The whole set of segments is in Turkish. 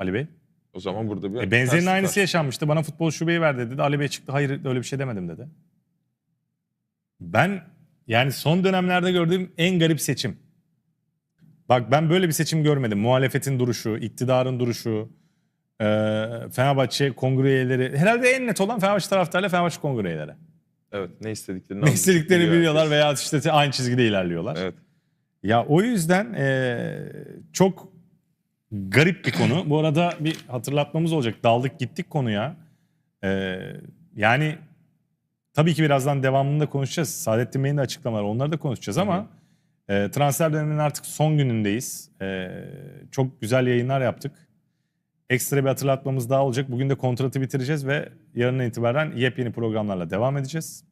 Ali Bey. O zaman burada bir E, benzerin terslik aynısı var. yaşanmıştı. Bana futbol şubeyi ver dedi. Ali Bey çıktı. Hayır öyle bir şey demedim dedi. Ben yani son dönemlerde gördüğüm en garip seçim. Bak ben böyle bir seçim görmedim. Muhalefetin duruşu, iktidarın duruşu, e, Fenerbahçe kongre üyeleri. Herhalde en net olan Fenerbahçe taraftarıyla Fenerbahçe kongre üyeleri. Evet ne istediklerini Ne istediklerini biliyor biliyorlar herkes. veya işte aynı çizgide ilerliyorlar. Evet. Ya o yüzden eee, çok garip bir konu. Bu arada bir hatırlatmamız olacak. Daldık gittik konuya. Eee, yani tabii ki birazdan devamında konuşacağız. Saadettin Bey'in de açıklamaları onları da konuşacağız ama eee, transfer döneminin artık son günündeyiz. Eee, çok güzel yayınlar yaptık. Ekstra bir hatırlatmamız daha olacak. Bugün de kontratı bitireceğiz ve yarından itibaren yepyeni programlarla devam edeceğiz.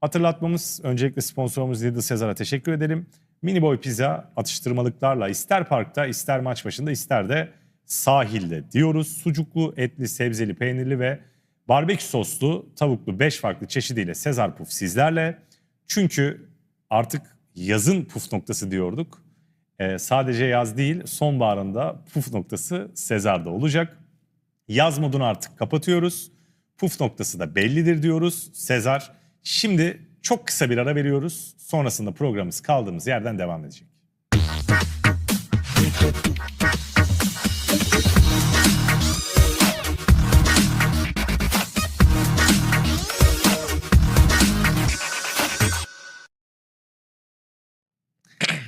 Hatırlatmamız öncelikle sponsorumuz Lidl Sezar'a teşekkür edelim. Mini Boy Pizza atıştırmalıklarla ister parkta ister maç başında ister de sahilde diyoruz. Sucuklu, etli, sebzeli, peynirli ve barbekü soslu tavuklu 5 farklı çeşidiyle Sezar Puf sizlerle. Çünkü artık yazın puf noktası diyorduk. Ee, sadece yaz değil sonbaharında puf noktası Sezar'da olacak. Yaz modunu artık kapatıyoruz. Puf noktası da bellidir diyoruz. Sezar. Şimdi çok kısa bir ara veriyoruz. Sonrasında programımız kaldığımız yerden devam edecek.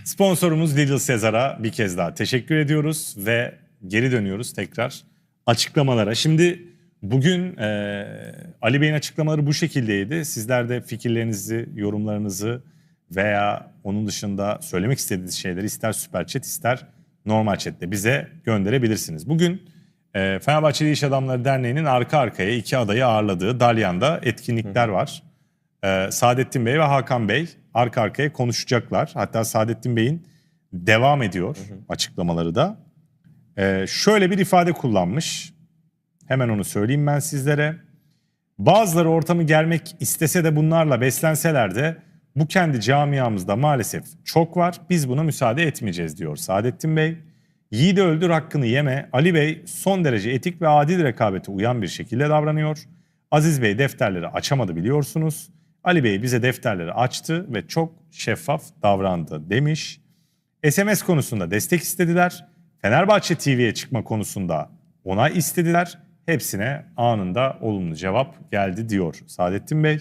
Sponsorumuz Lidl Sezar'a bir kez daha teşekkür ediyoruz ve geri dönüyoruz tekrar açıklamalara. Şimdi bugün e, Ali Bey'in açıklamaları bu şekildeydi. Sizler de fikirlerinizi, yorumlarınızı veya onun dışında söylemek istediğiniz şeyleri ister süper chat ister normal chatte bize gönderebilirsiniz. Bugün e, Fenerbahçeli İş Adamları Derneği'nin arka arkaya iki adayı ağırladığı Dalyan'da etkinlikler var. Ee, Saadettin Bey ve Hakan Bey arka arkaya konuşacaklar. Hatta Saadettin Bey'in devam ediyor açıklamaları da. Ee, şöyle bir ifade kullanmış. Hemen onu söyleyeyim ben sizlere. Bazıları ortamı germek istese de bunlarla beslenseler de bu kendi camiamızda maalesef çok var. Biz buna müsaade etmeyeceğiz diyor Saadettin Bey. Yiğidi öldür hakkını yeme. Ali Bey son derece etik ve adil rekabete uyan bir şekilde davranıyor. Aziz Bey defterleri açamadı biliyorsunuz. Ali Bey bize defterleri açtı ve çok şeffaf davrandı demiş. SMS konusunda destek istediler. Fenerbahçe TV'ye çıkma konusunda onay istediler. Hepsine anında olumlu cevap geldi diyor Saadettin Bey.